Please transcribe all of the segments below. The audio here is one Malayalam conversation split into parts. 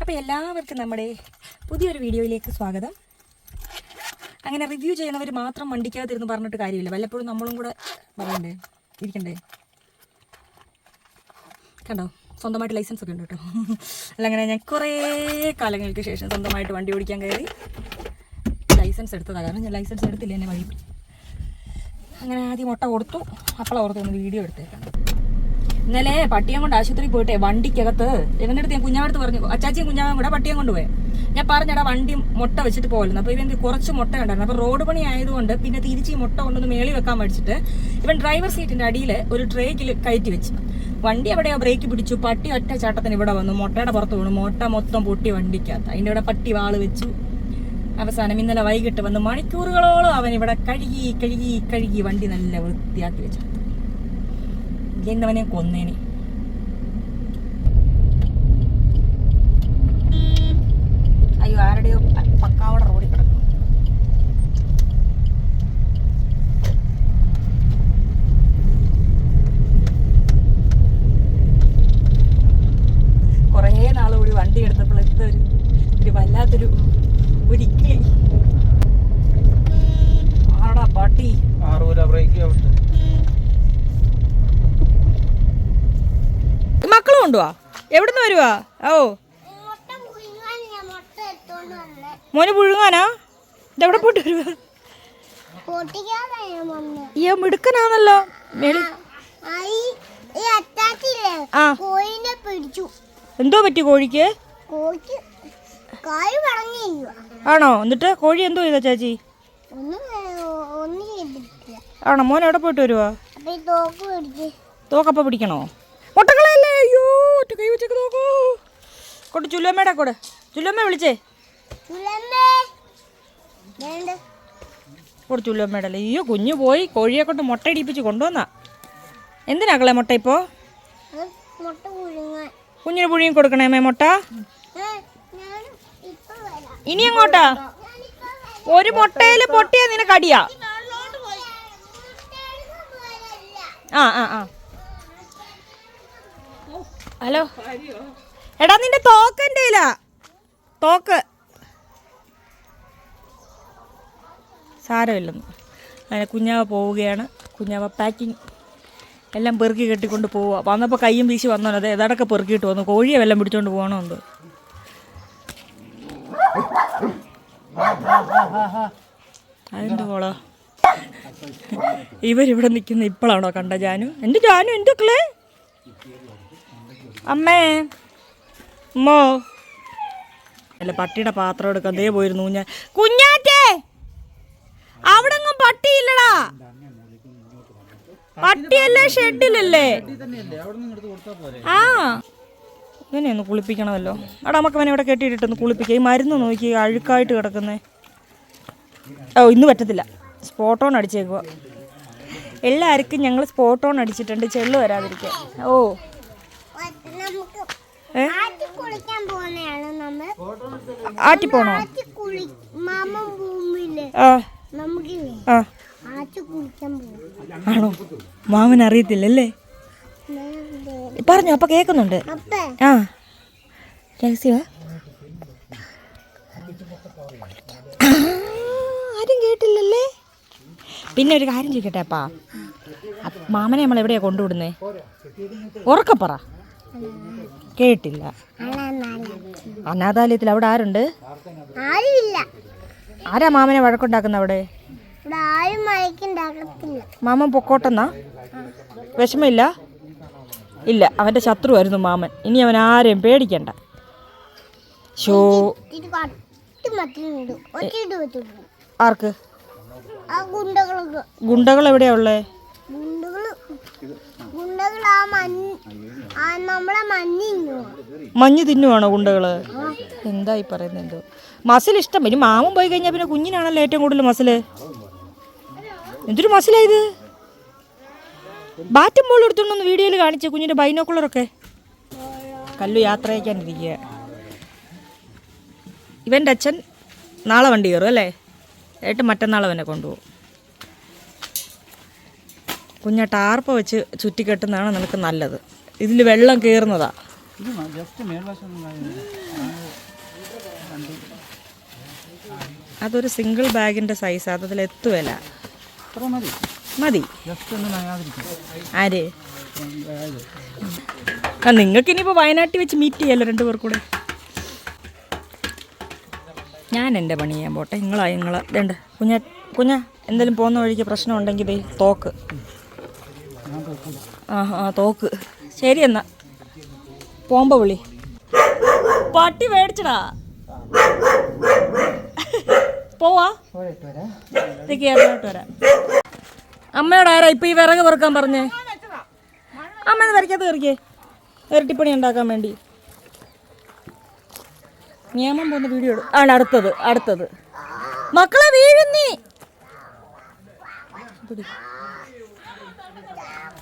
അപ്പോൾ എല്ലാവർക്കും നമ്മുടെ പുതിയൊരു വീഡിയോയിലേക്ക് സ്വാഗതം. അങ്ങനെ റിവ്യൂ ചെയ്യുന്നവർ മാത്രം വണ്ടിക്കകത്തിരുന്ന് പറഞ്ഞിട്ട് കാര്യമില്ല. വല്ലപ്പോഴും നമ്മളും കൂടെ പറയണ്ടേ? ഇരിക്കണ്ടേ? കണ്ടോ? സ്വന്തമായിട്ട് ലൈസൻസ് ഒക്കെ ഉണ്ട് കേട്ടോ. അല്ല അങ്ങനെ ഞാൻ കുറേ കാലങ്ങൾക്ക് ശേഷം സ്വന്തമായിട്ട് വണ്ടി ഓടിക്കാൻ കയറി ലൈസൻസ് എടുത്തതാണ് കാരണം ഞാൻ ലൈസൻസ് എടുത്തില്ല എന്നെ വഴി. അങ്ങനെ ആദ്യം മുട്ട കൊടുത്തു. അപ്പള ഓർത്ത് ഒന്ന് വീഡിയോ എടുത്തേക്കാണ് ഇന്നലെ പട്ടിയം കൊണ്ട് ആശുപത്രി പോയിട്ടെ വണ്ടിക്കകത്ത്. ഇവന്റെ ഞാൻ കുഞ്ഞാവടുത്ത് പറഞ്ഞു അച്ചാച്ചിയും കുഞ്ഞാവും കൂടെ പട്ടിയം കൊണ്ടുപോയി ഞാൻ പറഞ്ഞടാ വണ്ടി മുട്ട വെച്ചിട്ട് പോകലെന്ന് അപ്പോൾ ഇവൻ കുറച്ച് മുട്ട ഉണ്ടായിരുന്നു അപ്പോൾ റോഡ് പണി ആയതുകൊണ്ട് പിന്നെ തിരിച്ച് ഈ മുട്ട കൊണ്ടൊന്ന് മേളി വെക്കാൻ മേടിച്ചിട്ട് ഇവൻ ഡ്രൈവർ സീറ്റിന്റെ അടിയിൽ ഒരു ട്രേക്കിൽ കയറ്റി വെച്ചു. വണ്ടി എവിടെയോ ബ്രേക്ക് പിടിച്ചു. പട്ടി ഒറ്റ ചാട്ടത്തിന് ഇവിടെ വന്നു. മുട്ടയുടെ പുറത്ത് വീണു. മുട്ട മൊത്തം പൊട്ടി വണ്ടിക്കകത്ത്. അതിന്റെ ഇവിടെ പട്ടി വാൾ വെച്ചു. അവസാനം ഇന്നലെ വൈകിട്ട് വന്ന് മണിക്കൂറുകളോളം അവൻ ഇവിടെ കഴുകി കഴുകി കഴുകി വണ്ടി നല്ല വൃത്തിയാക്കി വെച്ചു. ഇന്നവനെ കൊന്നേനെ അയ്യോ ആരുടെയോ പ- പക്കാവട റോഡിൽ കിടക്കുന്നു കുറേ നാൾ കൂടി വണ്ടി എടുത്തപ്പോൾ എന്തൊരു ഒരു വല്ലാത്തൊരു ഒരിക്കലി ആടാ പാട്ടി ആറൂര ബ്രേക്ക് ആവട്ടെ മക്കളും കൊണ്ടുവാ എവിടുന്ന് വരുവാ? ഓ. മോനെ പുഴുങ്ങാനാ? ഇതെവിടെ പോയിട്ട് വരുവാ? അയ്യോ മിടുക്കനാണല്ലോ. എന്തോ പറ്റി കോഴിക്ക്? ആണോ? എന്നിട്ട് കോഴി എന്തോ ചെയ്താ ചാച്ചി? ആണോ? മോൻ എവിടെ പോയിട്ട് വരുവാ? തോക്കപ്പ പിടിക്കണോ? മുട്ടകളല്ലേ അയ്യോ ഒറ്റ കൈ വെച്ചേക്ക് നോക്കൂ. കൊണ്ട് ചുല്ലമ്മയുടെ കൂടെ. ചുല്ലമ്മ വിളിച്ചേ. കൂടെ ചുല്ലമ്മയുടെ അല്ലേ? അയ്യോ കുഞ്ഞു പോയി. കോഴിയെ കൊണ്ട് മുട്ട ഇടിപ്പിച്ച് കൊണ്ടുവന്നാ. എന്തിനാക്കളെ മുട്ട ഇപ്പോൾ കുഞ്ഞിന് പുഴിയും കൊടുക്കണേ മേ മുട്ട ഇനി എങ്ങോട്ടാ. ഒരു മുട്ടയിൽ പൊട്ടിയാ നിനക്ക് അടിയാ. മുട്ട എടുക്കാൻ ആ ആ ആ. ഹലോ. എടാ നിന്റെ തോക്ക് എന്റെ തോക്ക്. സാരമില്ലെന്ന്. അങ്ങനെ കുഞ്ഞാവ പോവുകയാണ്. കുഞ്ഞാവ പാക്കിങ് എല്ലാം പെറുക്കി കെട്ടിക്കൊണ്ട് പോവുക വന്നപ്പോൾ കയ്യും വീശി വന്നോ അതെ ഏതാടൊക്കെ പെറുക്കിയിട്ട് വന്നു. കോഴിയെ വല്ലതും പിടിച്ചോണ്ട് പോകണമെന്ന് അതിന്റെ കോളോ? ഇവരിവിടെ നിൽക്കുന്ന ഇപ്പോഴാണോ കണ്ട ജാനു? എന്റെ ജാനു എന്റെ മക്കളെ അമ്മേ. അമ്മോ അല്ല പട്ടിയുടെ പാത്രം എടുക്കാൻ ദേ പോയിരുന്നു കുഞ്ഞാ. കുഞ്ഞാറ്റേ. അവിടെ പട്ടിയില്ലടാ. പട്ടിയല്ലേ ഷെഡിലല്ലേ? ആ. ഇവനെ ഒന്ന് കുളിപ്പിക്കണമല്ലോ. അവിടെ നമുക്ക് അവനെ ഇവിടെ കെട്ടിയിട്ടൊന്ന് കുളിപ്പിക്കുക ഈ മരുന്ന് നോക്കി അഴുക്കായിട്ട് കിടക്കുന്നേ. ഓ ഇന്ന് പറ്റത്തില്ല. സ്പോട്ട് ഓൺ അടിച്ചേക്കുക എല്ലാവർക്കും ഞങ്ങൾ സ്പോട്ട് ഓൺ അടിച്ചിട്ടുണ്ട്. ചെള്ളു വരാതിരിക്കാൻ. ഓ. കുളിക്കാൻ പോണോ? ആണോ? മാമൻ അറിയത്തില്ലല്ലേ? പറഞ്ഞു അപ്പൊ കേക്കുന്നുണ്ട്. ആ. രഹസ്യ ആരും കേട്ടില്ലല്ലേ? പിന്നെ ഒരു കാര്യം ചോദിക്കട്ടെ അപ്പ- മാമനെ നമ്മൾ എവിടെയാ കൊണ്ടുവിടുന്നേ ഉറക്കപ്പറ കേട്ടില്ല. അനാഥാലയത്തിൽ അവിടെ ആരുണ്ട്? ആരാ മാമനെ വഴക്കുണ്ടാക്കുന്ന അവിടെ? മാമൻ പൊക്കോട്ടെന്നാ? വിഷമില്ല ഇല്ല അവന്റെ ശത്രുവായിരുന്നു മാമൻ. ഇനി അവൻ ആരെയും പേടിക്കണ്ട. ഷോ ആർക്ക്? ഗുണ്ടകൾ എവിടെയാ ഉള്ളേ? മഞ്ഞ് നമ്മളെ മഞ്ഞിങ്ങോ മഞ്ഞ് തിന്നുവാണോ ഗുണ്ടകൾ എന്താ ഈ പറയുന്നത്? എന്തോ മസിൽ ഇഷ്ടം. പിന്നെ മാമൻ പോയി കഴിഞ്ഞാൽ പിന്നെ കുഞ്ഞിനാണല്ലോ ഏറ്റവും കൂടുതൽ മസിൽ. എന്തൊരു മസിലായത് ബാറ്റും ബോൾ എടുത്തോണ്ടൊന്ന് വീഡിയോയിൽ കാണിച്ചു കുഞ്ഞിന്റെ ബൈനോക്കുളറൊക്കെ കല്ലു യാത്ര അയക്കാനിരിക്കുക ഇവന്റെ അച്ഛൻ നാളെ വണ്ടി കയറും അല്ലേ? ഏട്ടൻ മറ്റന്നാൾ അവനെ കൊണ്ടുപോകും. കുഞ്ഞ ടാർപ്പ് വെച്ച് ചുറ്റിക്കെട്ടുന്നതാണ് നമുക്ക് നല്ലത്. ഇതിൽ വെള്ളം കയറുന്നതാ അതൊരു സിംഗിൾ ബാഗിന്റെ സൈസ് അതിൽ എത്തുവല്ല മതി. ആര്? ആ നിങ്ങൾക്ക് ഇനിയിപ്പോൾ വയനാട്ടിൽ വെച്ച് മീറ്റ് ചെയ്യാമല്ലോ രണ്ടു പേർ കൂടെ. ഞാൻ എന്റെ പണി ചെയ്യാൻ പോട്ടെ. നിങ്ങളാ നിങ്ങൾ രണ്ട്. കുഞ്ഞ കുഞ്ഞ എന്തെങ്കിലും പോകുന്ന വഴിക്ക് പ്രശ്നം ഉണ്ടെങ്കിൽ തോക്ക് ആ തോക്ക്. ശരി എന്നാ. പോമ്പ വിളി. പട്ടി മേടിച്ചടാ. പോവാ. അമ്മയോട് ആരാ ഇപ്പൊ ഈ വിറക് പെറുക്കാൻ പറഞ്ഞേ? അമ്മ വരയ്ക്കാത്ത കയറിക്കേ. ഇരട്ടിപ്പണി ഉണ്ടാക്കാൻ വേണ്ടി. നിയമം പോകുന്ന വീഡിയോ ആണ് അടുത്തത് അടുത്തത്. മക്കളെ വീഴുന്നീ.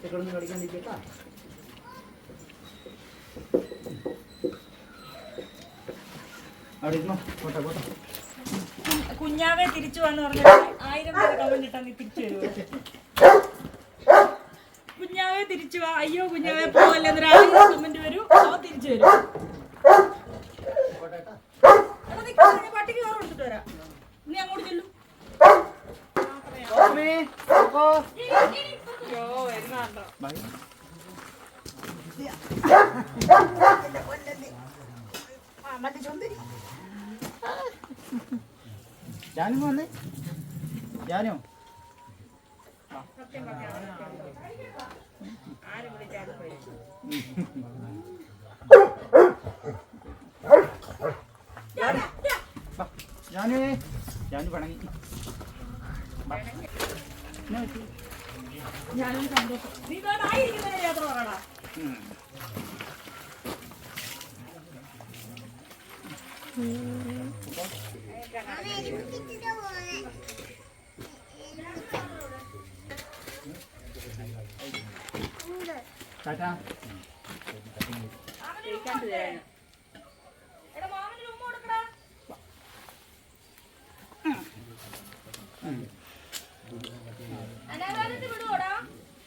കിടന്ന് കളിക്കാണ്ടിരിക്കട്ടാ കുഞ്ഞാവെ തിരിച്ചു വന്ന് പറഞ്ഞാൽ ആയിരം പേര് കമന്റ് ഇട്ടാ നീ തിരിച്ചു വരുമോ കുഞ്ഞാവെ തിരിച്ചു വാ. അയ്യോ കുഞ്ഞാവെ പോവല്ലേ? എന്നൊരു ആയിരം കമന്റ് വരും. അവ തിരിച്ചു വരും എടാ, നിക്ക്, ഞാൻ പട്ടിക്ക് ചോറ് കൊടുത്തിട്ട് വരാം നീ അങ്ങോട്ട് ചെല്ലു അയ്യോ വരുന്നുണ്ടോ ബൈ ജാനു വന്നേ ജാനു ജാനു ജാനു പണങ്ങി എന്നാ പറ്റി? ഞാനും സന്തോഷം നീ ഇതായിരിക്കുന്നതിന് യാത്ര പറയടാ ഉം. ടാറ്റാ. അനാഥാലയത്തിൽ വിടുവോടാ?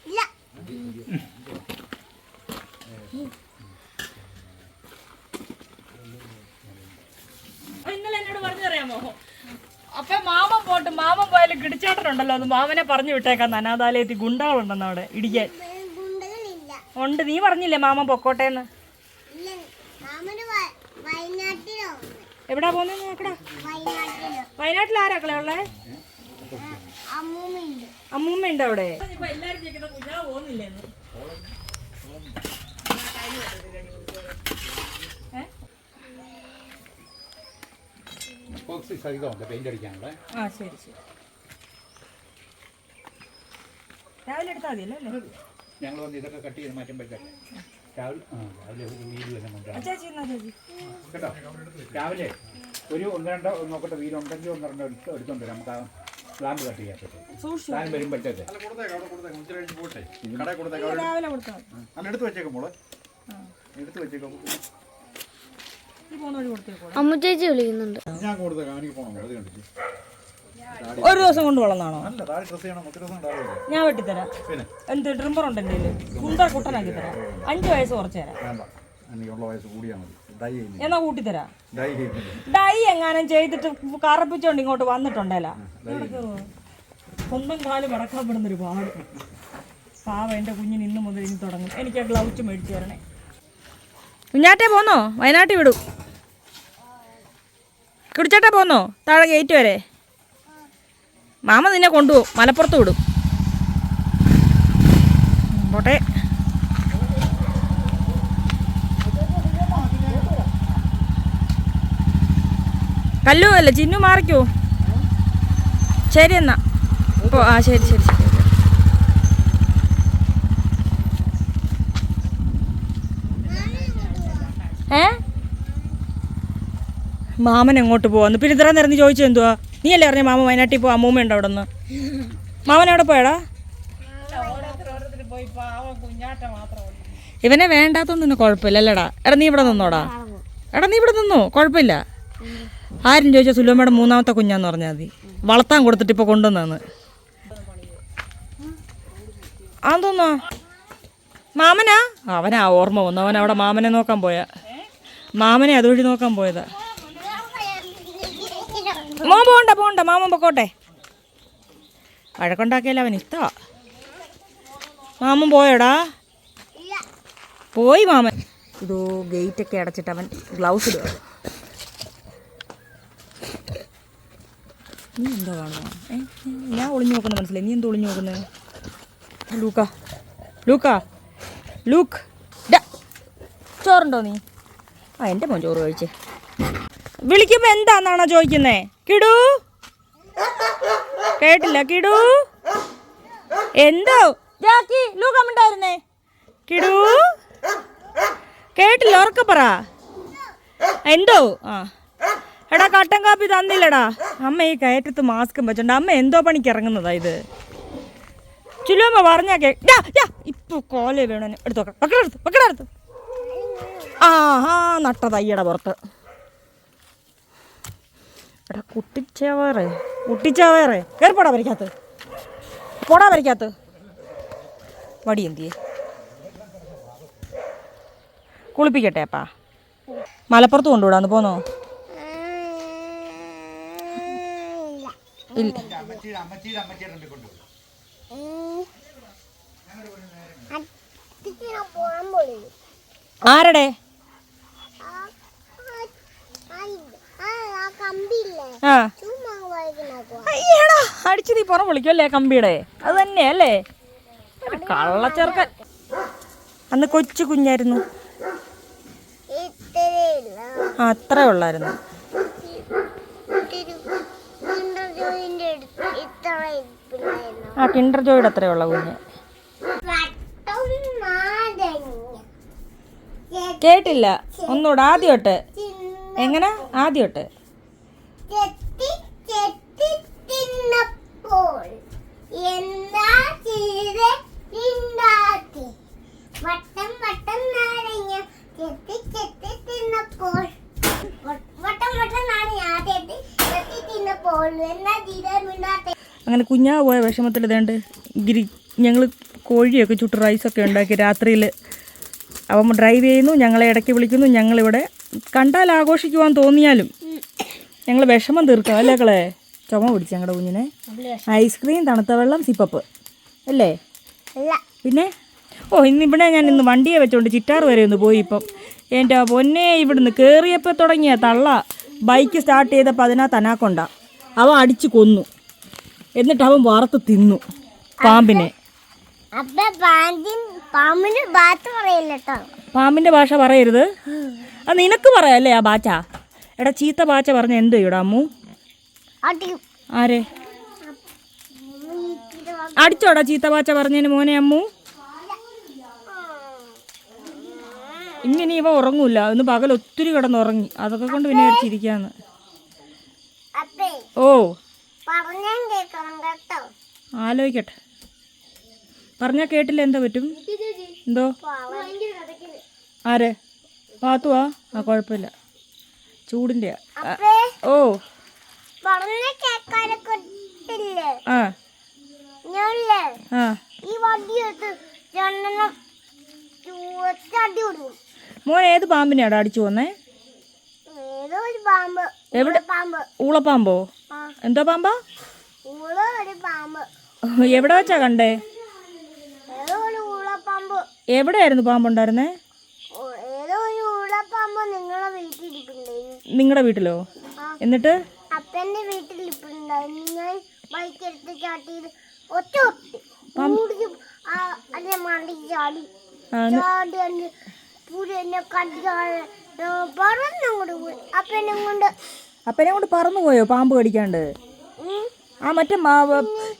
ഇല്ല ആ, ഇന്നലെ എന്നോട് പറഞ്ഞു തരാമോ അപ്പൊ മാമൻ പോട്ട് പോയാലും കിടിച്ചേട്ടനുണ്ടല്ലോ അത് മാമനെ പറഞ്ഞു വിട്ടേക്കാം അനാഥാലയത്തിൽ ഗുണ്ടകളുണ്ടെന്ന് അവിടെ ഇടിക്കാൻ. ഗുണ്ടകളില്ല. ഉണ്ട്. നീ പറഞ്ഞില്ലേ മാമൻ പൊക്കോട്ടേന്ന്? എവിടാ പോന്നെ നോക്കടാ വയനാട്ടിലോ. വയനാട്ടിൽ ആരാക്കളെ ഉള്ളേ? അമ്മൂമ്മ ഉണ്ട് അവിടെ. ആ ശരി ശരി. രാവിലെ എടുത്താൽ മതി അല്ലേ? ഞങ്ങൾ വന്ന് ഇതൊക്കെ കട്ട് ചെയ്ത് മാറ്റുമ്പോഴത്തേക്ക് രാവിലെ ആ രാവിലെ ഒരു വീട് തന്നെ കൊണ്ടുവരാം ചേച്ചി എന്നാ ചേച്ചി കേട്ടോ? രാവിലെ ഒരു ഒന്ന് രണ്ടോ ഒന്ന് നോക്കട്ടെ വീടുണ്ടെങ്കിൽ ഒന്ന് രണ്ടോ എടുത്ത് എടുത്തോണ്ട് വരാം. നമുക്ക് ആ സ്ലാമ്പ് കട്ട് ചെയ്യാൻ പറ്റും സൂക്ഷിച്ചു വരുമ്പോഴത്തേക്ക്. രാവിലെ കൊടുത്താൽ മതി. അല്ല എടുത്ത് വെച്ചേക്കാം മോളെ. എടുത്ത് വെച്ചേക്കാം ഈ പോകുന്ന വഴി കൊടുത്തേക്കോളെ അമ്മു ചേച്ചി വിളിക്കുന്നുണ്ട്. ഞാൻ കൊടുത്ത കാണിക്ക് പോകണം അത് കണ്ടിട്ട്. ഒരു ദിവസം കൊണ്ട് വളർന്നാണോ? ഞാൻ വെട്ടിത്തരാം. എന്ത് ട്രിമ്പർ ഉണ്ട് എന്റെ കുണ്ട കുട്ടനാക്കി തരാം. അഞ്ച് വയസ്സ് കുറച്ച് തരാം. എന്നാ കൂട്ടിത്തരാം? ഡൈ എങ്ങാനും ചെയ്തിട്ട് കറപ്പിച്ചോണ്ട് ഇങ്ങോട്ട് വന്നിട്ടുണ്ടല്ല സ്വന്തം കാൽ മടക്കാൻ പെടുന്നൊരു പാട്. പാവ എന്റെ കുഞ്ഞിന് ഇന്ന് മുതൽ ഇനി തുടങ്ങും. എനിക്ക് ആ ഗ്ലൗസ് മേടിച്ചു തരണേ. കുഞ്ഞാട്ടെ പോന്നോ? വയനാട്ടിൽ വിടും. കുടിച്ചാട്ടെ പോന്നോ? താഴെ ഗേറ്റ് വരെ. മാമ നിന്നെ കൊണ്ടുപോകും. മലപ്പുറത്ത് വിടും. പോട്ടെ. കല്ലു അല്ല? ചിന്നു മാറിക്കോ. ശരി എന്നാ. ഓ ആ ശരി ശരി ശരി. മാമൻ എങ്ങോട്ട് പോവാന്ന്? പിന്നെ ഇത്ര നേരം നീ ചോദിച്ചു എന്തുവാ? നീ അല്ലേ അറിഞ്ഞ മാമ വയനാട്ടിൽ പോവാ അമ്മൂമ്മ ഉണ്ട് അവിടെ നിന്ന് മാമൻ എവിടെ പോയടാ? ഇവനെ വേണ്ടാത്തൊന്നും തന്നെ കുഴപ്പമില്ല അല്ലടാ. എടാ നീ ഇവിടെ നിന്നോടാ. എടാ നീ ഇവിടെ നിന്നോ? കുഴപ്പമില്ല. ആരും ചോദിച്ചാൽ സുലോമയുടെ മൂന്നാമത്തെ കുഞ്ഞാന്ന് പറഞ്ഞാൽ മതി. വളർത്താൻ കൊടുത്തിട്ട് ഇപ്പോൾ ആ തോന്നോ മാമനാ? അവനാ ഓർമ്മ വന്നു അവൻ അവിടെ മാമനെ നോക്കാൻ പോയാ. മാമനെ അതുവഴി നോക്കാൻ പോയതാ. മോൻ പോണ്ട പോണ്ട മാമൻ പൊക്കോട്ടെ. വഴക്കുണ്ടാക്കിയാലും അവൻ ഇഷ്ടമാ മാമൻ പോയോടാ? പോയി മാമൻ. ഇതോ ഗേറ്റ് ഒക്കെ അടച്ചിട്ട് അവൻ ഗ്ലൗസ് ഇടുക നീ എന്തോ കാണുക ഞാൻ ഒളിഞ്ഞു നോക്കുന്നത് മനസ്സിലായി. നീ എന്തോ ഒളിഞ്ഞു നോക്കുന്നത് ലൂക്ക ലൂക്ക ലൂക്ക്. ചോറുണ്ടോ നീ? ആ എന്റെ മോൻ ചോറ് കഴിച്ചേ. വിളിക്കുമ്പോൾ എന്താന്നാണോ ചോദിക്കുന്നേ? കിടൂ. കേട്ടില്ല കിടൂ. എന്തോ? ജാക്കി ലൂകമുണ്ടായിരുന്നേ കിടൂ. കേട്ടില്ല ഉറക്കെ പറ. എന്തോ? ആ. എടാ കട്ടൻ കാപ്പി തന്നില്ലടാ. അമ്മ ഈ കയറ്റത്ത് മാസ്കും വെച്ചോണ്ട്. അമ്മ എന്തോ പണിക്ക് ഇറങ്ങുന്നതാ ഇത്. ചുലുമ്മ പറഞ്ഞാ കേ ഇപ്പൊ കോല വേണോ എടുത്തോക്കാം വെക്കടെടുത്ത് വെക്കടെടുത്ത് ആ ആ നട്ടതയ്യട പുറത്ത്. എടാ കുട്ടിച്ചവേറെ. കുട്ടിച്ചവേറെ. കയറി പോടാ വരയ്ക്കാത്ത് പോടാ വരയ്ക്കാത്ത് വടി എന്തിയെ? കുളിപ്പിക്കട്ടെ അപ്പാ. മലപ്പുറത്ത് കൊണ്ടുവിടാന്ന് പോന്നോ? ഇല്ല. അമ്മച്ചിയുടെ അമ്മച്ചിയുടെ അമ്മച്ചിയുടെ റൂമിൽ കൊണ്ടുപോകും അത്തിക്ക് ഞാൻ പോകാൻ പോയി ആരടെ ആ കമ്പിയില്ലേ ആ ചുമ്മാ വൈകുന്നേക്കോ അയ്യടാ അടിച്ചു നീ പുറം വിളിക്കുമല്ലേ കമ്പിയുടെ? അത് തന്നെയല്ലേ അല്ലേ? കള്ളച്ചെറുക്കൻ. അന്ന് കൊച്ചു കുഞ്ഞായിരുന്നു. ആ അത്രേ ഉള്ളായിരുന്നു. ആ കിണ്ടർ ജോയുടെ അത്രേ ഉള്ള കുഞ്ഞ്. കേട്ടില്ല. ഒന്നുകൂടെ ആദ്യോട്ട് എങ്ങനെ? ആദ്യോട്ട്. അങ്ങനെ കുഞ്ഞാ പോയ വിഷമത്തിൽ ഇതേണ്ട് ഗിരി ഞങ്ങൾ കോഴിയൊക്കെ ചുട്ട് റൈസൊക്കെ ഉണ്ടാക്കി രാത്രിയിൽ അവൻ ഡ്രൈവ് ചെയ്യുന്നു ഞങ്ങളെ ഇടയ്ക്ക് വിളിക്കുന്നു ഞങ്ങളിവിടെ കണ്ടാൽ ആഘോഷിക്കുവാൻ തോന്നിയാലും ഞങ്ങൾ വിഷമം തീർക്കാം അല്ലേ കളെ ചുമ പിടിച്ച് ഞങ്ങളുടെ കുഞ്ഞിനെ. ഐസ്ക്രീം തണുത്ത വെള്ളം സിപ്പപ്പ്. അല്ലേ? പിന്നെ? ഓ ഇന്ന് ഇവിടെ ഞാൻ ഇന്ന് വണ്ടിയെ വെച്ചോണ്ട് ചിറ്റാർ വരെ ഒന്ന് പോയി ഇപ്പം. എന്റെ പൊന്നെ ഇവിടുന്ന് കയറിയപ്പോൾ തുടങ്ങിയ തള്ള ബൈക്ക് സ്റ്റാർട്ട് ചെയ്തപ്പോൾ അതിനകത്ത് അനാക്കൊണ്ട. അവ അടിച്ച് കൊന്നു. എന്നിട്ട് അവൻ വറുത്ത് തിന്നു. പാമ്പിനെ. അപ്പൊ പാമ്പിൻ പാമ്പിന് ബാത്ത് പറയില്ല കേട്ടോ ഭാഷ പറയരുത്. അത് നിനക്ക് പറയാല്ലേ ആ ബാച്ച? എടാ ചീത്ത ബാച്ച പറഞ്ഞ എന്ത് ചെയ്യൂടാ അമ്മു? ആരെ? അടിച്ചോടാ ചീത്ത ബാച്ച പറഞ്ഞതിന് മോനെ അമ്മു? ഇങ്ങനെ ഇവ ഉറങ്ങൂല. ഇന്ന് പകൽ ഒത്തിരി കിടന്നുറങ്ങി. അതൊക്കെ കൊണ്ട് പിന്നെ വിചാരിച്ചിരിക്കാന്ന് ഓ. ആലോചിക്കട്ടെ. പറഞ്ഞാൽ കേട്ടില്ല എന്താ പറ്റും? എന്തോ? ആരെ? പാത്തുവാ? ആ കുഴപ്പമില്ല. ചൂടിന്റെ ഓ. ആ. ആ. മോൻ ഏത് പാമ്പിനെയാടാ അടിച്ചു വന്നേ എവിടെ? പാമ്പ്. ഊളപ്പാമ്പോ. എന്തോ പാമ്പാ. എവിടെ വെച്ചാ കണ്ടേ? എവിടെയായിരുന്നു പാമ്പുണ്ടായിരുന്നേ? നിങ്ങളുടെ വീട്ടിലോ. എന്നിട്ട്? അപ്പന്റെ വീട്ടിലിരിപ്പുണ്ടായിരുന്നു ഞാൻ ബൈക്ക് എടുത്ത് ഒറ്റ ആ ചാടി. ചാടി പൂരി എന്നെ കണ്ടു പറന്നങ്ങോട്ട് പോയി. അപ്പനെ കൊണ്ട് അപ്പനെ കൊണ്ട് പറന്നു പോയോ പാമ്പ് കടിക്കാണ്ട്? ആ മറ്റേ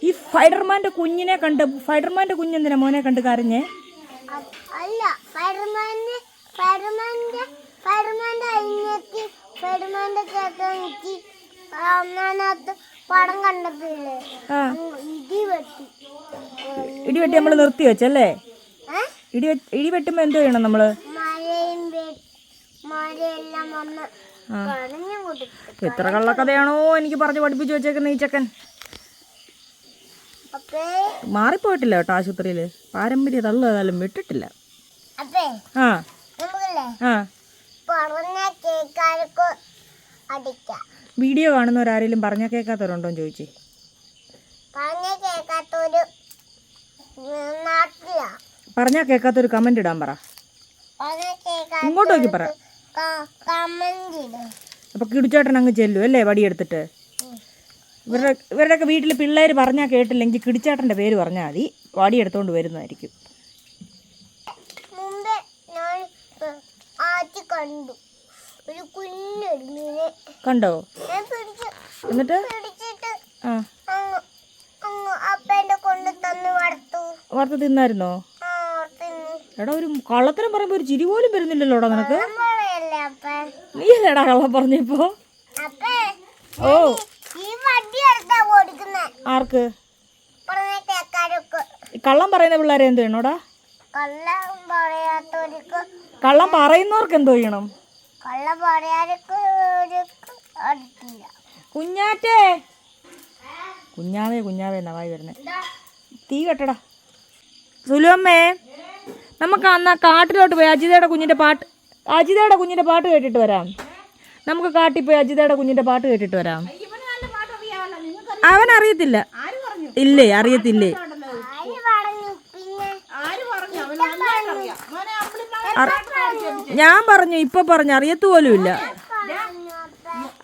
ഈ ഫൈഡർമാന്റെ കുഞ്ഞിനെ കണ്ട് ഫൈഡർമാന്റെ കുഞ്ഞെന്തിനാ മോനെ കണ്ട് കരഞ്ഞേ? അല്ല ഫയർമാന്റെ ഫയർമാന്റെ ഫയർമാന്റെ അരിഞ്ഞെത്തി ഫയർമാന്റെ ചേട്ടനിക്ക് അന്നകത്ത് പടം കണ്ടപ്പില്ലേ ആ. ഇടി വെട്ടി. ഇടി വെട്ടി നമ്മൾ നിർത്തി വെച്ചല്ലേ? ഇടി ഇടി വെട്ടുമ്പോ എന്തോ ചെയ്യണം കൊടുത്തു എത്ര കള്ളക്കഥയാണോ എനിക്ക് പറഞ്ഞു പഠിപ്പിച്ചു വെച്ചേക്കുന്ന ഈ ചെക്കൻ? മാറിപ്പോയിട്ടില്ല കേട്ടോ ആശുപത്രിയിൽ പാരമ്പര്യ തള്ളു ഏതായാലും വിട്ടിട്ടില്ല. ആ. ആ. പറഞ്ഞ വീഡിയോ കാണുന്നവരാരെങ്കിലും പറഞ്ഞാൽ കേൾക്കാത്തവരുണ്ടോ എന്ന് ചോദിച്ചേ. പറഞ്ഞ കേക്കാത്തൊരു കമന്റ് കേൾക്കാത്തൊരു ഇടാൻ പറ. പറഞ്ഞ ഇങ്ങോട്ട് നോക്കി പറ. അപ്പൊ കിടിച്ചേട്ടൻ അങ്ങ് ചെല്ലും അല്ലേ വടിയെടുത്തിട്ട്? ഇവരുടെ ഇവരുടെയൊക്കെ വീട്ടിൽ പിള്ളേർ പറഞ്ഞാൽ കേട്ടില്ലെങ്കിൽ കിടിച്ചാട്ടന്റെ പേര് പറഞ്ഞാൽ മതി. വടിയെടുത്തോണ്ട് വരുന്നതായിരിക്കും. മുമ്പേ ഞാൻ കണ്ടു. ഒരു കുഞ്ഞൊരു മീനെ. കണ്ടോ? എന്നിട്ട്? ആ. വാർത്ത തിന്നായിരുന്നോ? എടാ ഒരു കള്ളത്തരം പറയുമ്പോ ഒരു ചിരി പോലും വരുന്നില്ലല്ലോടാ നിനക്ക്? നീ അല്ലേടാ കള്ളം പറഞ്ഞപ്പോ? ഓ ഈ വടി എടുത്താ കൊടുക്കുന്നേ ആർക്ക്? കള്ളം പറയുന്ന പിള്ളേരെ എന്ത് ചെയ്യണോടാ കള്ളം പറയുന്നവർക്ക് എന്തോ ചെയ്യണം? കുഞ്ഞാറ്റേ. കുഞ്ഞാവേ കുഞ്ഞാവേ നവായി വായി വരുന്നേ. തീ കെട്ടടാ. സുലുവമ്മേ നമുക്ക് അന്ന് കാട്ടിലോട്ട് പോയി അജിതയുടെ കുഞ്ഞിന്റെ പാട്ട് അജിതയുടെ കുഞ്ഞിന്റെ പാട്ട് കേട്ടിട്ട് വരാം. നമുക്ക് കാട്ടിൽ പോയി അജിതയുടെ കുഞ്ഞിന്റെ പാട്ട് കേട്ടിട്ട് വരാം. അവൻ അറിയത്തില്ല ഇല്ലേ അറിയത്തില്ലേ? ആര് പറഞ്ഞു? പിന്നെ അറി- ഞാൻ പറഞ്ഞു ഇപ്പൊ പറഞ്ഞു അറിയത്ത് പോലും ഇല്ല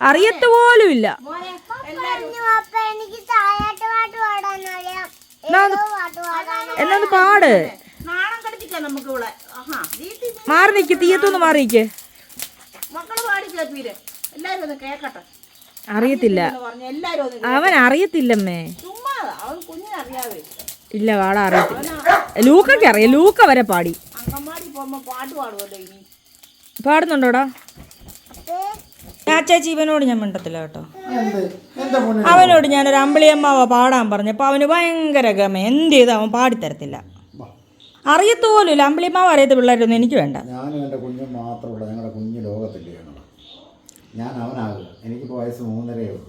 അറിയത്തു പോലും ഇല്ല പറഞ്ഞു അപ്പ എനിക്ക് തായാട്ട് പാട്ട് പാടാൻ അറിയാം എന്നാ ഒന്ന് ഏതോ പാട്ട് പാടാൻ എന്നാ ഒന്ന് പാട്. മാറി നിക്ക് തീയത്തൊന്ന് മാറി നിക്ക്. മക്കൾ പാടി കേൾപ്പീര് എല്ലാരും ഒന്ന് കേക്കട്ടെ അറിയത്തില്ല. എല്ലാരും അവൻ അറിയത്തില്ലമ്മേ. ചുമ്മാ അവൻ കുഞ്ഞിനറിയാവേ ഇല്ല വാടാ അറിയത്തില്ല. ലൂക്കൊക്കെ അറിയാം. ലൂക്ക വരെ പാടി. പാടുന്നുണ്ടോടാ? ഞാൻ ചേച്ചി ഇവനോട് ഞാൻ മിണ്ടത്തില്ല കേട്ടോ. അവനോട് ഞാനൊരു അമ്പിളിയമ്മാവ പാടാൻ പറഞ്ഞപ്പോൾ അവന് ഭയങ്കര ഗമ. എന്ത് ചെയ്ത് അവൻ പാടിത്തരത്തില്ല. അറിയത്തോലും അമ്പിളിയമ്മാവ് അറിയാത്ത പിള്ളേരൊന്നും എനിക്ക് വേണ്ട. ഞാനും എന്റെ കുഞ്ഞും മാത്രമുള്ള ഞങ്ങളുടെ കുഞ്ഞു ലോകത്തിൽ ഞങ്ങൾ ഞാൻ അവനാകും. എനിക്കിപ്പോൾ വയസ്സ് മൂന്നരയേ ഉള്ളൂ.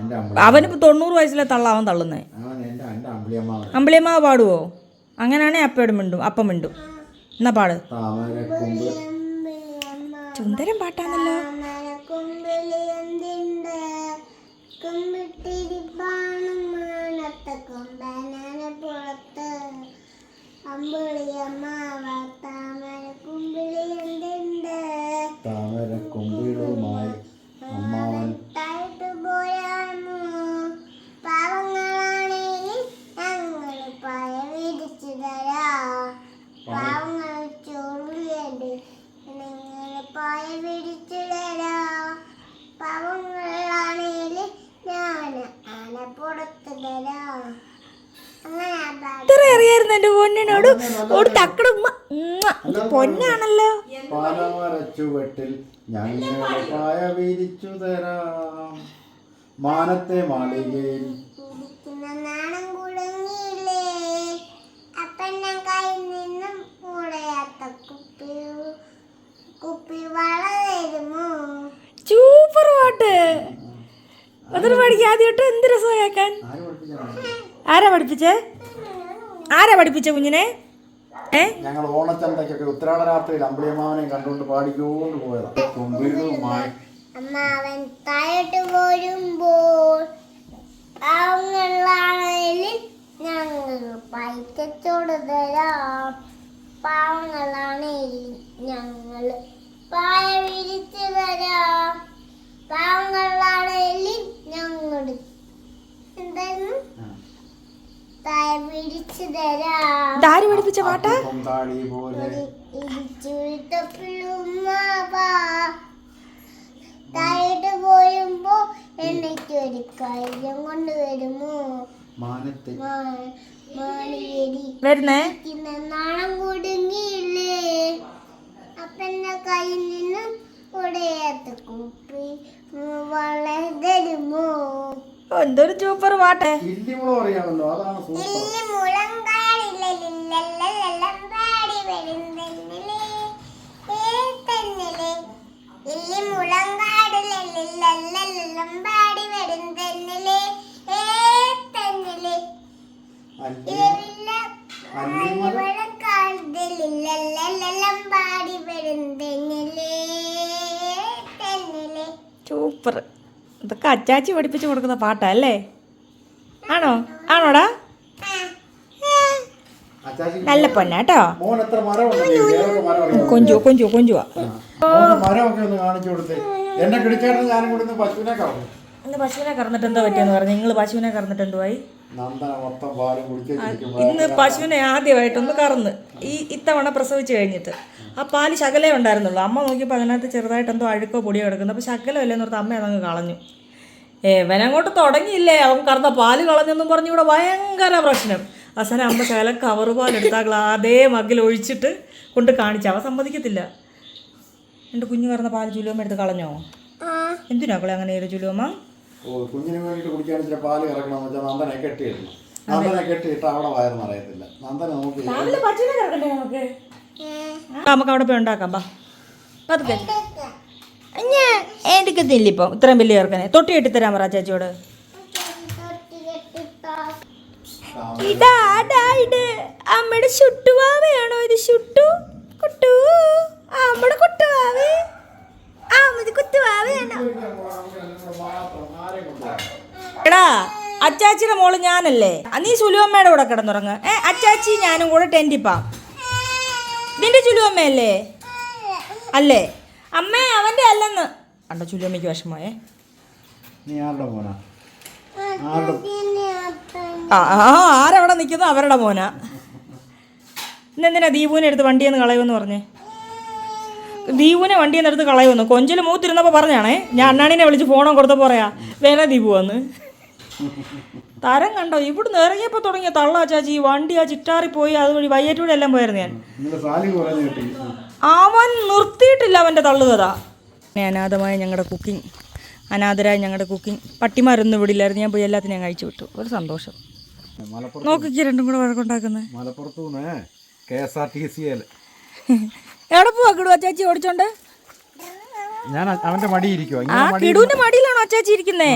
എന്റെ അമ്പിളി അവനിപ്പോൾ തൊണ്ണൂറ് വയസ്സിലെ തള്ള അവൻ തള്ളുന്നേ. അവൻ എന്റെ എന്റെ അമ്പിളിയമ്മ അമ്പിളിയമ്മാവ് പാടുവോ? അങ്ങനെയാണെ അപ്പയോട് മിണ്ടും അപ്പം മിണ്ടും. എന്നാ പാട്. താമര കുമ്പ് സുന്ദരം പാട്ടാണല്ലോ. കുമ്പിളി എന്തിണ്ട് കുമ്പിട്ടിരിപ്പാണ് മാനത്തെ കൊമ്പനാന പുറത്ത്. അമ്പിളിയമ്മ താമര കുമ്പിളി എന്തിണ്ട് താമര കുമ്പിളുമായി അമ്മാവൻ ഇത്ര അറിയായിരുന്നു എന്റെ പൊന്നിനോട്. ഒരു തക്കട് ഉമ്മ. ഉമ്മ. ഇത് പൊന്നാണല്ലോ. പായ വിരിച്ചു തരാം. മാനത്തെ മാളികയിൽ. സൂപ്പർ പാട്ട് അതൊരു പഠിക്കാൻ ആദ്യമായിട്ട് എന്ത് രസം കേൾക്കാൻ? ആര് പഠിപ്പിച്ചേ? ആരാ പഠിപ്പിച്ച കുഞ്ഞിനെ? ഞങ്ങൾ ഓണച്ചന്തയ്ക്കൊക്കെ ഉത്രാട രാത്രിയിൽ അമ്പിളിയമ്മാവനെ കണ്ടുകൊണ്ട് പാടിക്കൊണ്ട് പോയതാണ് അമ്മാവൻ താഴോട്ട് പോരുമ്പോൾ പാവങ്ങളാണെങ്കിൽ ഞങ്ങൾ പൈക്കച്ചോട് തരാം പാവങ്ങളാണെങ്കിൽ ഞങ്ങൾ പായ വിരിച്ചു തരാം പാവങ്ങളാണെങ്കിൽ ഞങ്ങൾ എന്തായിരുന്നു തായ ഇതാര് പഠിപ്പിച്ച പാട്ടാ? പോയുമ്പോ എനിക്ക് ഒരു കാര്യം കൊണ്ട് വരുമോ? വരുന്നേ. നാണം കുടുങ്ങിയില്ലേ? അപ്പന്റെ കയ്യിൽ നിന്നും കൂടെ കുപ്പി വളരെ തരുമോ എന്തൊരു സൂപ്പർ പാട്ടെ. സൂപ്പർ ഇതൊക്കെ അച്ചാച്ചി പഠിപ്പിച്ചു കൊടുക്കുന്ന പാട്ടാ അല്ലേ ആണോ? ആണോടാ? അച്ചാച്ചി നല്ല പൊന്നാട്ടോ കൊഞ്ചു കൊഞ്ചു കൊഞ്ചുവാ പശുവിനെ കറന്നിട്ട് എന്താ പറ്റിയെന്ന് പറഞ്ഞു. നിങ്ങൾ പശുവിനെ കറന്നിട്ട് എന്തുവായി ഇന്ന് പശുവിനെ ആദ്യമായിട്ടൊന്ന് കറന്ന്. ഈ ഇത്തവണ പ്രസവിച്ചു കഴിഞ്ഞിട്ട്. ആ പാൽ ശകലേ ഉണ്ടായിരുന്നുള്ളൂ. അമ്മ നോക്കിയപ്പോൾ അതിനകത്ത് ചെറുതായിട്ട് എന്തോ അഴുക്കോ പൊടിയോ കിടക്കുന്നു. അപ്പോൾ ശകലമല്ലേന്ന് ഓർത്ത് അമ്മ അതങ്ങ് കളഞ്ഞു. ഏവനങ്ങോട്ട് തുടങ്ങിയില്ലേ? അവൻ കറന്ന പാൽ കളഞ്ഞെന്നും പറഞ്ഞ് ഇവിടെ ഭയങ്കര പ്രശ്നം. അവസാനം അമ്മ ശകലം കവറ് പാലെടുത്താൽ അതേ മഗ്ഗിൽ ഒഴിച്ചിട്ട് കൊണ്ട് കാണിച്ചു. അവ സമ്മതിക്കത്തില്ല. എന്റെ കുഞ്ഞു കറന്ന പാൽ ചുലുവമ്മ എടുത്ത് കളഞ്ഞോ? എന്തിനാ അവളെ അങ്ങനെ ചെയ്ത് ചുലുവമ്മ കുഞ്ഞിന് വേണ്ടിയിട്ട് കുടിക്കാൻ ഇച്ചിരി പാൽ കറക്കണമെന്ന് വെച്ചാൽ നന്ദനെ കെട്ടിയിടണം. നന്ദനെ കെട്ടിയിട്ട് അവിടെ വയറും അറിയത്തില്ല നന്ദനെ നമുക്ക്? നമുക്ക് അവിടെ പോയി ഉണ്ടാക്കാം ബാ പതുക്കെ. ഞാൻ എടുക്കത്തില്ല ഇപ്പം? ഇത്രയും വലിയ ചേർക്കനെ തൊട്ടി കെട്ടിത്തരാൻ പറ ചേച്ചിയോട്. ഇതാ. അമ്മയുടെ ചുട്ടുവാവയാണോ ഇത്? ചുട്ടു കുട്ടു ആ, അമ്മയുടെ കുട്ടുവാവേ ആ ഇത് കുത്തുവാവയാണോ എടാ അച്ചാച്ചിയുടെ മോൾ ഞാനല്ലേ? നീ സുലുവമ്മയുടെ കൂടെ കിടന്നുറങ്ങ്. ഏ അച്ചാച്ചി ഞാനും കൂടെ ടെന്റിപ്പാം നിന്റെ ചുലുവമ്മയല്ലേ അല്ലേ? അമ്മേ അവന്റെ അല്ലെന്ന്. അണ്ട ചുലുവമ്മയ്ക്ക് വിഷമമായേ ആ ആരവിടെ നിൽക്കുന്നു? അവരുടെ മോനാ. ഇന്നെന്തിനാ ദീപുവിനെ എടുത്ത് വണ്ടിയെന്ന് കളയുമെന്ന് പറഞ്ഞേ? ദീപുവിനെ വണ്ടിയെന്ന് എടുത്ത് കളയുമെന്ന്? കൊഞ്ചിൽ മൂത്തിരുന്നപ്പോൾ പറഞ്ഞാണേ. ഞാൻ അണ്ണാണിനെ വിളിച്ച് ഫോണും കൊടുത്തപ്പോൾ പറയാ വേറെ ദീപു വന്ന്. തരം കണ്ടോ? ഇവിടുന്ന് ഇറങ്ങിയപ്പോൾ തുടങ്ങിയ തള്ളാ ചാച്ചി വണ്ടി ആ ചിറ്റാറി പോയി അതുവഴി വയ്യേറ്റൂടെ എല്ലാം പോയിരുന്നു ഞാൻ. അവൻ നിർത്തിയിട്ടില്ല അവന്റെ തള്ളുകഥ. അനാഥമായ ഞങ്ങളുടെ കുക്കിംഗ് അനാഥരായ ഞങ്ങളുടെ കുക്കിംഗ്. പട്ടിമാരൊന്നും വിടില്ലായിരുന്നു ഞാൻ പോയി എല്ലാത്തിനും ഞാൻ കഴിച്ചു വിട്ടു. ഒരു സന്തോഷം. നോക്കിക്ക് രണ്ടും കൂടെ വഴക്കുണ്ടാക്കുന്നത് മലപ്പുറത്തു നിന്ന് K S R T C എവിടെ പോവാ കിടുവാ ചേച്ചി ഓടിച്ചോണ്ട്? ഞാൻ അവന്റെ മടി ഇരിക്കുവോ. ആ കിടുവിന്റെ മടിയിലാണോ അച്ചാച്ചി ഇരിക്കുന്നേ?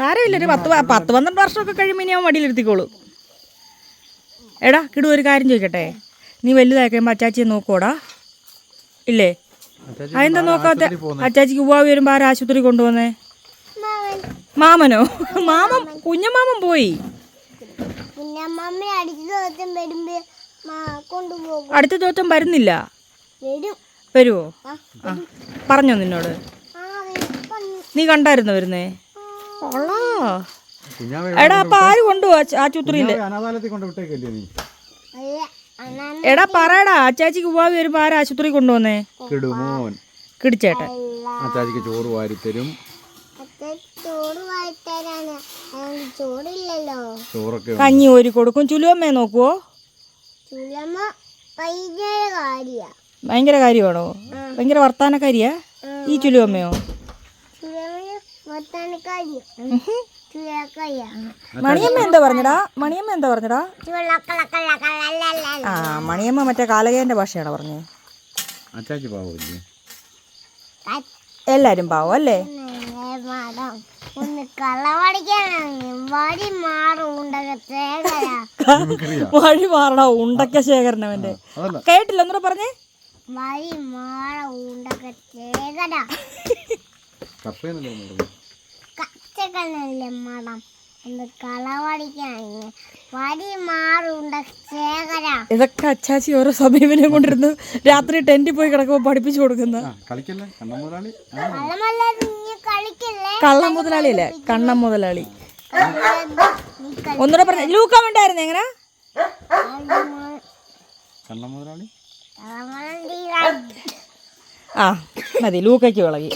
സാരമില്ല ഒരു പത്ത് പത്ത് പന്ത്രണ്ട് വർഷമൊക്കെ കഴിയുമ്പോൾ ഇനി അവൻ മടിയിലിരുത്തിക്കോളൂ. എടാ കിടു ഒരു കാര്യം ചോദിക്കട്ടെ? നീ വലുതായി കഴിയുമ്പോൾ അച്ചാച്ചിയെ നോക്കോടാ ഇല്ലേ? അതെന്താ നോക്കാത്ത അച്ചാച്ചിക്ക് ഉവാവി വരുമ്പോൾ ആരാ ആശുപത്രി കൊണ്ടുവന്നേ? മാമനോ? മാമം കുഞ്ഞമാമൻ പോയി. അടുത്ത ദിവസം വരുന്നില്ല? വരും. വരുവോ? പറഞ്ഞോ നിന്നോട്. ആ നീ കണ്ടായിരുന്നോ വരുന്നേ? എടാ അപ്പൊ ആര് കൊണ്ടുപോവാ ആശുപത്രിയിൽ അനാഥാലയത്തിൽ കൊണ്ട് വിട്ടേക്കല്ലേ നീ? എടാ പറയടാ അച്ചാച്ചിക്ക് ഉവാവി വരുമ്പോ ആരാ ആശുപത്രി കൊണ്ടുവന്നേ? കിടുമോൻ കിടിച്ചേട്ടൻ. അച്ചാച്ചിക്ക് ചോറ് വാരിത്തരും. കഞ്ഞി ഓരി കൊടുക്കും. ചുലുവമ്മയെ നോക്കുവോ? ഭയങ്കര കാര്യ. ഭയങ്കര കാര്യമാണോ? ഭയങ്കര വർത്താനക്കാരിയാ? ഈ ചുലുവമ്മയോ? മണിയമ്മ എന്താ പറഞ്ഞടാ? മണിയമ്മ എന്താ പറഞ്ഞടാ? ആ മണിയമ്മ മറ്റേ കാലകേന്റെ ഭാഷയാണ് പറഞ്ഞത് എല്ലാരും പാവം അല്ലേ? വഴി മാറണ ഉണ്ടക്ക ശേഖരനവന്റെ കേട്ടില്ല എന്നോട് പറഞ്ഞേ. വഴി മാറ ഉണ്ടക്ക കപ്പയെന്നല്ലേ ഇതൊക്കെ അച്ചാച്ചി ഓരോ സമീപനം കൊണ്ടിരുന്ന് രാത്രി ടെന്റിൽ പോയി കിടക്കുമ്പോ പഠിപ്പിച്ചു കൊടുക്കുന്ന. കള്ളം മുതലാളി? അല്ലേ കണ്ണം മുതലാളി. ഒന്നുകൂടെ പറഞ്ഞ ലൂക്കാൻ വേണ്ടായിരുന്നു എങ്ങനെ? ആ മതി ലൂക്കയ്ക്ക് വിളകി.